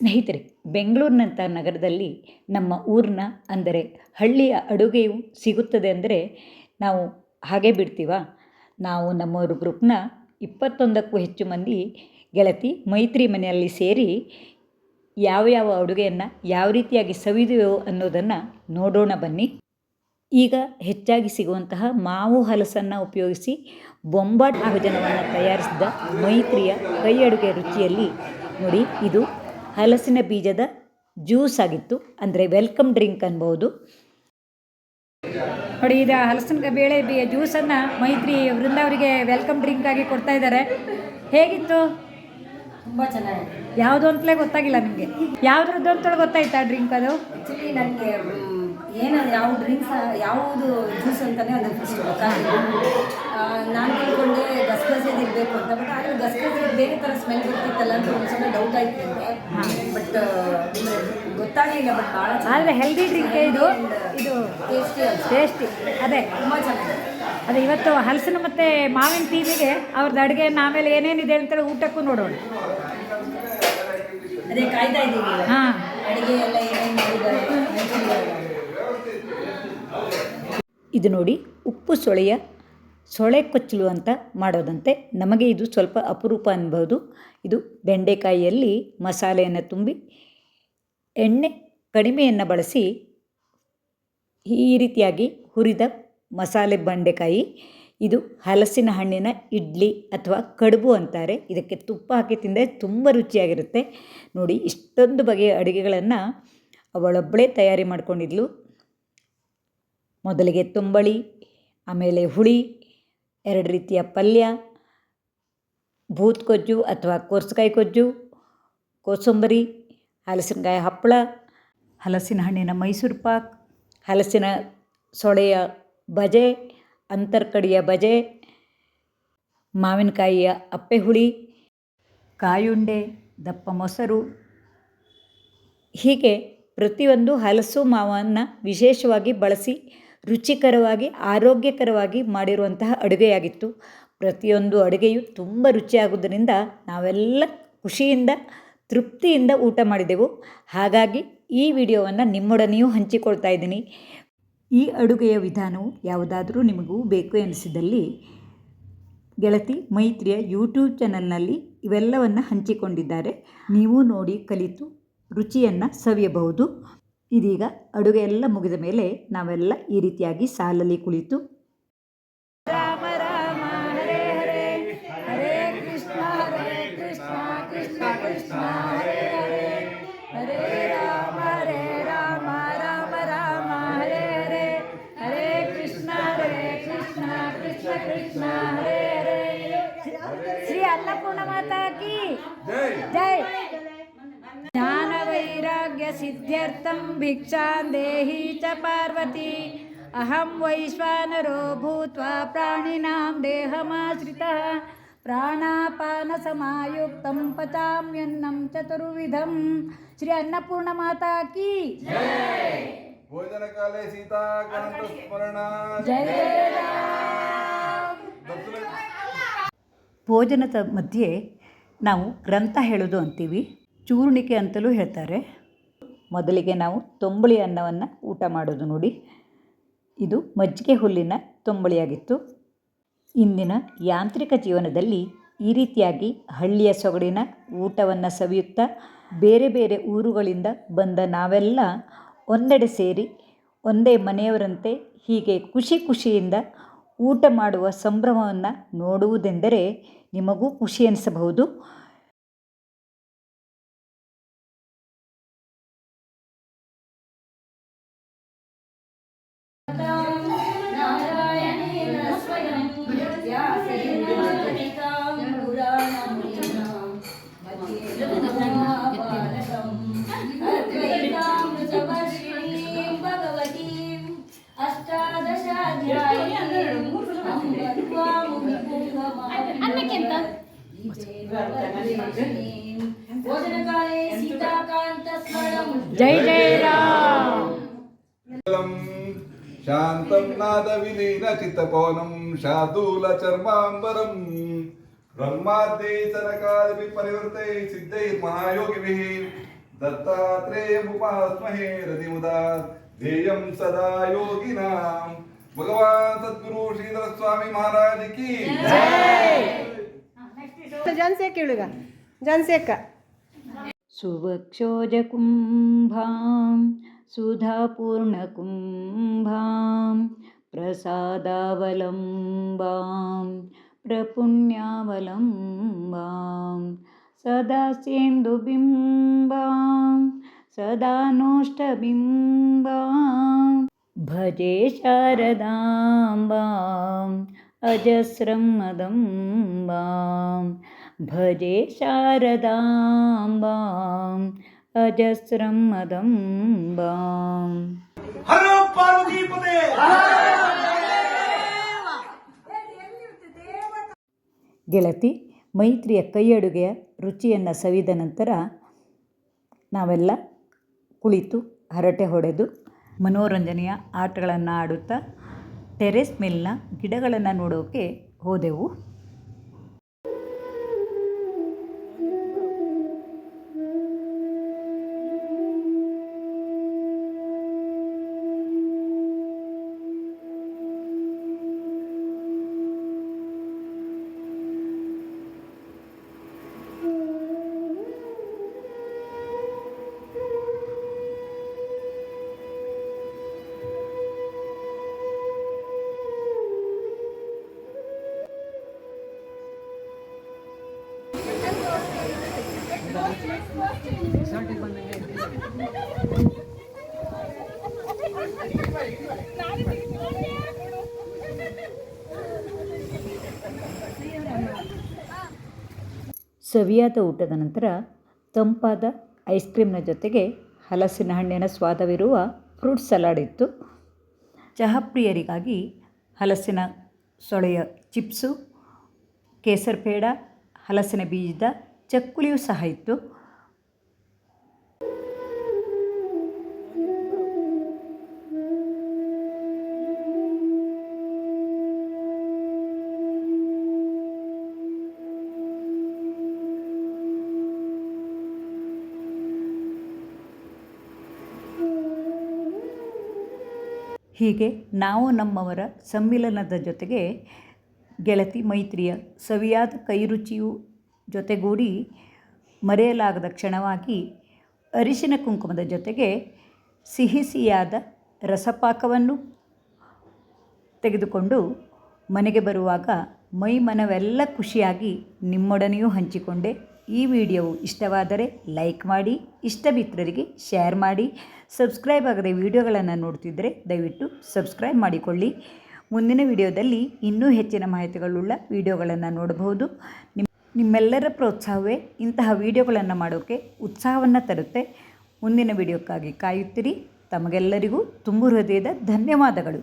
ಸ್ನೇಹಿತರೆ, ಬೆಂಗಳೂರಿನಂಥ ನಗರದಲ್ಲಿ ನಮ್ಮ ಊರಿನ ಅಂದರೆ ಹಳ್ಳಿಯ ಅಡುಗೆಯು ಸಿಗುತ್ತದೆ ಅಂದರೆ ನಾವು ಹಾಗೆ ಬಿಡ್ತೀವಾ? ನಾವು ನಮ್ಮೂರು ಗ್ರೂಪ್ನ ಇಪ್ಪತ್ತೊಂದಕ್ಕೂ ಹೆಚ್ಚು ಮಂದಿ ಗೆಳತಿ ಮೈತ್ರಿ ಮನೆಯಲ್ಲಿ ಸೇರಿ ಯಾವ ಯಾವ ಅಡುಗೆಯನ್ನು ಯಾವ ರೀತಿಯಾಗಿ ಸವಿದೆಯೋ ಅನ್ನೋದನ್ನು ನೋಡೋಣ ಬನ್ನಿ. ಈಗ ಹೆಚ್ಚಾಗಿ ಸಿಗುವಂತಹ ಮಾವು ಹಲಸನ್ನು ಉಪಯೋಗಿಸಿ ಬೊಂಬಾಟ್ ಭೋಜನವನ್ನು ತಯಾರಿಸಿದ ಮೈತ್ರಿಯ ಕೈ ಅಡುಗೆ ರುಚಿಯಲ್ಲಿ ನೋಡಿ, ಇದು ಹಲಸಿನ ಬೀಜದ ಜ್ಯೂಸ್ ಆಗಿತ್ತು. ಅಂದರೆ ವೆಲ್ಕಮ್ ಡ್ರಿಂಕ್ ಅನ್ಬೋದು. ನೋಡಿ ಇದು ಹಲಸಿನ ಬೇಳೆ ಬೀಜ ಜ್ಯೂಸನ್ನು ಮೈತ್ರಿ ವೃಂದಾವರಿಗೆ ವೆಲ್ಕಮ್ ಡ್ರಿಂಕ್ ಆಗಿ ಕೊಡ್ತಾ ಇದ್ದಾರೆ ಹೇಗಿತ್ತು? ತುಂಬ ಚೆನ್ನಾಗಿದೆ. ಯಾವುದು ಅಂತಲೇ ಗೊತ್ತಾಗಿಲ್ಲ ನಿಮಗೆ. ಯಾವ್ದ್ರದ್ದು ಅಂತೇಳಿ ಗೊತ್ತಾಯ್ತಾ ಡ್ರಿಂಕ್ ಅದು? ನನಗೆ ಏನು ಯಾವ ಡ್ರಿಂಕ್ಸ್ ಯಾವುದು ಜ್ಯೂಸ್ ಅಂತಲೇ ಅದು ಫಸ್ಟ್ ಗೊತ್ತಾಗಿಲ್ಲ ನಾನು ತಿಳ್ಕೊಂಡೆ ಗಸಗಸೆದು ಇರಬೇಕು ಅಂತ ಬಟ್ ಆದರೆ ಗಸಗಸೆ ಬೇರೆ ಥರ ಸ್ಮೆಲ್ ಬರ್ತಿತ್ತಲ್ಲ ಅಂತ ಒಂದು ಸಲ ಡೌಟ್ ಆಯ್ತು ನನಗೆ ಬಟ್ ಗೊತ್ತಾಗಲಿಲ್ಲ ಬಟ್ ಭಾಳ ಆದರೆ ಹೆಲ್ದಿ ಡ್ರಿಂಕ್ ಇದು? ಇದು ಟೇಸ್ಟಿ ಟೇಸ್ಟಿ ಅದೇ. ತುಂಬ ಚೆನ್ನಾಗಿದೆ. ಅದೇ ಇವತ್ತು ಹಲಸಿನ ಮತ್ತು ಮಾವಿನ ಟೀಮಿಗೆ ಅವ್ರದ್ದು ಅಡುಗೆ ಆಮೇಲೆ ಏನೇನಿದೆ ಅಂತೇಳಿ ಊಟಕ್ಕೂ ನೋಡೋಣ. ಅದೇ ಕಾಯ್ತಾ ಇದ್ದೀವಿ ಹಾಂ. ಅಡುಗೆ ಎಲ್ಲ ಏನೇನು ಮಾಡಿದ್ದಾರೆ? ಇದು ನೋಡಿ ಉಪ್ಪು ಸೊಳೆಯ ಸೊಳೆ ಕೊಚ್ಚಲು ಅಂತ ಮಾಡೋದಂತೆ. ನಮಗೆ ಇದು ಸ್ವಲ್ಪ ಅಪರೂಪ ಅನ್ಬೋದು ಇದು ಬೆಂಡೆಕಾಯಿಯಲ್ಲಿ ಮಸಾಲೆಯನ್ನು ತುಂಬಿ ಎಣ್ಣೆ ಕಡಿಮೆಯನ್ನು ಬಳಸಿ ಈ ರೀತಿಯಾಗಿ ಹುರಿದ ಮಸಾಲೆ ಬಂಡೆಕಾಯಿ, ಇದು ಹಲಸಿನ ಹಣ್ಣಿನ ಇಡ್ಲಿ ಅಥವಾ ಕಡುಬು ಅಂತಾರೆ. ಇದಕ್ಕೆ ತುಪ್ಪ ಹಾಕಿ ತಿಂದರೆ ತುಂಬ ರುಚಿಯಾಗಿರುತ್ತೆ. ನೋಡಿ ಇಷ್ಟೊಂದು ಬಗೆಯ ಅಡುಗೆಗಳನ್ನು ಅವಳೊಬ್ಬಳೇ ತಯಾರಿ ಮಾಡ್ಕೊಂಡಿದ್ಲು. ಮೊದಲಿಗೆ ತುಂಬಳಿ ಆಮೇಲೆ ಹುಳಿ ಎರಡು ರೀತಿಯ ಪಲ್ಯ ಭೂತ್ ಕೊಜ್ಜು ಅಥವಾ ಕೋರ್ಸ್ಕಾಯಿ ಕೊಜ್ಜು ಕೋಸಂಬರಿ ಹಲಸಿನಕಾಯಿ ಹಪ್ಪಳ ಹಲಸಿನ ಹಣ್ಣಿನ ಮೈಸೂರು ಪಾಕ್ ಹಲಸಿನ ಸೊಳೆಯ ಬಜೆ ಅಂತರ್ಕಡಿಯ ಬಜೆ ಮಾವಿನಕಾಯಿಯ ಅಪ್ಪೆ ಹುಳಿ ಕಾಯುಂಡೆ ದಪ್ಪ ಮೊಸರು. ಹೀಗೆ ಪ್ರತಿಯೊಂದು ಹಲಸು ಮಾವನ್ನು ವಿಶೇಷವಾಗಿ ಬಳಸಿ ರುಚಿಕರವಾಗಿ, ಆರೋಗ್ಯಕರವಾಗಿ ಮಾಡಿರುವಂತಹ ಅಡುಗೆಯಾಗಿತ್ತು. ಪ್ರತಿಯೊಂದು ಅಡುಗೆಯು ತುಂಬ ರುಚಿಯಾಗುವುದರಿಂದ ನಾವೆಲ್ಲ ಖುಷಿಯಿಂದ, ತೃಪ್ತಿಯಿಂದ ಊಟ ಮಾಡಿದೆವು. ಹಾಗಾಗಿ ಈ ವಿಡಿಯೋವನ್ನು ನಿಮ್ಮೊಡನೆಯೂ ಹಂಚಿಕೊಳ್ತಾ ಇದ್ದೀನಿ. ಈ ಅಡುಗೆಯ ವಿಧಾನವು ಯಾವುದಾದರೂ ನಿಮಗೂ ಬೇಕು ಎನಿಸಿದಲ್ಲಿ ಗೆಳತಿ ಮೈತ್ರಿಯ ಯೂಟ್ಯೂಬ್ ಚಾನಲ್ನಲ್ಲಿ ಇವೆಲ್ಲವನ್ನು ಹಂಚಿಕೊಂಡಿದ್ದಾರೆ. ನೀವು ನೋಡಿ, ಕಲಿತು, ರುಚಿಯನ್ನು ಸವಿಯಬಹುದು. ಇದೀಗ ಅಡುಗೆ ಎಲ್ಲ ಮುಗಿದ ಮೇಲೆ ನಾವೆಲ್ಲ ಈ ರೀತಿಯಾಗಿ ಸಾಲಲ್ಲಿ ಕುಳಿತು ರಾಮ ರಾಮ ಹರೇ ಹರೇ ಹರೇ ಕೃಷ್ಣ ಹರೇ ಕೃಷ್ಣ ಕೃಷ್ಣ ಕೃಷ್ಣ ಹರೇ ಹರೇ ಹರೇ ರಾಮ ಹರೇ ರಾಮ ರಾಮ ರಾಮ ಹರೇ ಹರೇ ಹರೇ ಕೃಷ್ಣ ಹರೇ ಕೃಷ್ಣ ಕೃಷ್ಣ ಕೃಷ್ಣ ಹರೇ ಹರೇ. ಶ್ರೀ ಅನ್ನಪೂರ್ಣ ಮಾತಾ ಕಿ ಜೈ. ಜ್ಞಾನ ವೈರಾಗ್ಯ ಸಿದ್ಧ್ಯರ್ಥಂ ಭಿಕ್ಷಾಂ ದೇಹಿ ಚ ಪಾರ್ವತಿ ಅಹಂ ವೈಶ್ವಾನರೋ ಭೂತ್ವಾ ಪ್ರಾಣಿನಾಂ ದೇಹಮಾಶ್ರಿತಃ ಪ್ರಾಣಾಪಾನ ಸಮಾಯುಕ್ತಂ ಪಚಾಮ್ಯನ್ನಂ ಚತುರ್ವಿಧಂ ಶ್ರೀ ಅನ್ನಪೂರ್ಣ ಮಾತಾ ಕಿ ಭೋಜನಕಾಲೇ ಸೀತಾಕಾಂತ ಸ್ಮರಣ ಜಯ ಭೋಜನದ ಮಧ್ಯೆ ನಾವು ಗ್ರಂಥ ಹೇಳೋದು ಅಂತೀವಿ ಚೂರ್ಣಿಕೆ ಅಂತಲೂ ಹೇಳ್ತಾರೆ. ಮೊದಲಿಗೆ ನಾವು ತೊಂಬಳಿ ಅನ್ನವನ್ನು ಊಟ ಮಾಡೋದು ನೋಡಿ. ಇದು ಮಜ್ಜಿಗೆ ಹುಲ್ಲಿನ ತೊಂಬಳಿಯಾಗಿತ್ತು. ಇಂದಿನ ಯಾಂತ್ರಿಕ ಜೀವನದಲ್ಲಿ ಈ ರೀತಿಯಾಗಿ ಹಳ್ಳಿಯ ಸೊಗಡಿನ ಊಟವನ್ನು ಸವಿಯುತ್ತಾ ಬೇರೆ ಬೇರೆ ಊರುಗಳಿಂದ ಬಂದ ನಾವೆಲ್ಲ ಒಂದೆಡೆ ಸೇರಿ ಒಂದೇ ಮನೆಯವರಂತೆ ಹೀಗೆ ಖುಷಿ ಖುಷಿಯಿಂದ ಊಟ ಮಾಡುವ ಸಂಭ್ರಮವನ್ನು ನೋಡುವುದೆಂದರೆ ನಿಮಗೂ ಖುಷಿ ಅನಿಸಬಹುದು జై జై రామ్ శాంతం నాద విలీన చిత్తకోణం శాదూల చర్మాంబరం బ్రహ్మాద్రి సనకాది పరివర్తై సిద్ధై మహాయోగిభిः దత్తాత్రేయముపాస్మహే రతిముదా ధ్యేయం సదా యోగినాం భగవాన్ సద్గురు శ్రీధర స్వామి మహారాజ్కి स्वामी महाराज की ಜಾನ್ಸಿ ಕೇಳುಗ ಜಾನ್ಸಿ ಅಕ್ಕ सुवक्षोजकुम्भां सुधापूर्णकुम्भां प्रसादावलम्बां प्रपुण्यावलम्बां सदा सेन्दुबिम्बां सदा नोष्टबिम्बां भजे शारदाम्बाम् अजस्रं मदम्बां भजे शारदाम्बाम् अजस्रं मदम्बाम् ಹರ ಪಾರ್ವತಿ ಪದೇ ಗೆಳತಿ ಮೈತ್ರಿಯ ಕೈ ಅಡುಗೆಯ ರುಚಿಯನ್ನು ಸವಿದ ನಂತರ ನಾವೆಲ್ಲ ಕುಳಿತು ಹರಟೆ ಹೊಡೆದು ಮನೋರಂಜನೆಯ ಆಟಗಳನ್ನು ಆಡುತ್ತಾ ಟೆರೆಸ್ ಮೇಲಿನ ಗಿಡಗಳನ್ನು ನೋಡೋಕೆ ಹೋದೆವು ಸವಿಯಾದ ಊಟದ ನಂತರ ತಂಪಾದ ಐಸ್ ಕ್ರೀಮ್ನ ಜೊತೆಗೆ ಹಲಸಿನ ಹಣ್ಣಿನ ಸ್ವಾದವಿರುವ ಫ್ರೂಟ್ ಸಲಾಡ್ ಇತ್ತು. ಚಹಾ ಪ್ರಿಯರಿಗಾಗಿ ಹಲಸಿನ ಸೊಳೆಯ ಚಿಪ್ಸು ಕೇಸರ್ ಪೇಡ ಹಲಸಿನ ಬೀಜದ ಚಕ್ಕುಲಿಯೂ ಸಹ ಇತ್ತು. ಹೀಗೆ ನಾವು ನಮ್ಮವರ ಸಮ್ಮಿಲನದ ಜೊತೆಗೆ ಗೆಳತಿ ಮೈತ್ರಿಯ ಸವಿಯಾದ ಕೈರುಚಿಯು ಜೊತೆಗೂಡಿ ಮರೆಯಲಾಗದ ಕ್ಷಣವಾಗಿ ಅರಿಶಿನ ಕುಂಕುಮದ ಜೊತೆಗೆ ಸಿಹಿ ಸಿಹಿಯಾದ ರಸಪಾಕವನ್ನು ತೆಗೆದುಕೊಂಡು ಮನೆಗೆ ಬರುವಾಗ ಮೈ ಮನವೆಲ್ಲ ಖುಷಿಯಾಗಿ ನಿಮ್ಮೊಡನೆಯೂ ಹಂಚಿಕೊಂಡೆ. ಈ ವಿಡಿಯೋವು ಇಷ್ಟವಾದರೆ ಲೈಕ್ ಮಾಡಿ ಇಷ್ಟ ಮಿತ್ರರಿಗೆ ಶೇರ್ ಮಾಡಿ, ಸಬ್ಸ್ಕ್ರೈಬ್ ಆಗದೆ ವಿಡಿಯೋಗಳನ್ನು ನೋಡ್ತಿದ್ದರೆ ದಯವಿಟ್ಟು ಸಬ್ಸ್ಕ್ರೈಬ್ ಮಾಡಿಕೊಳ್ಳಿ. ಮುಂದಿನ ವಿಡಿಯೋದಲ್ಲಿ ಇನ್ನೂ ಹೆಚ್ಚಿನ ಮಾಹಿತಿಗಳುಳ್ಳ ವಿಡಿಯೋಗಳನ್ನು ನೋಡಬಹುದು. ನಿಮ್ಮ ನಿಮ್ಮೆಲ್ಲರ ಪ್ರೋತ್ಸಾಹವೇ ಇಂತಹ ವಿಡಿಯೋಗಳನ್ನು ಮಾಡೋಕ್ಕೆ ಉತ್ಸಾಹವನ್ನು ತರುತ್ತೆ. ಮುಂದಿನ ವಿಡಿಯೋಕ್ಕಾಗಿ ಕಾಯುತ್ತಿರಿ. ತಮಗೆಲ್ಲರಿಗೂ ತುಂಬು ಹೃದಯದ ಧನ್ಯವಾದಗಳು.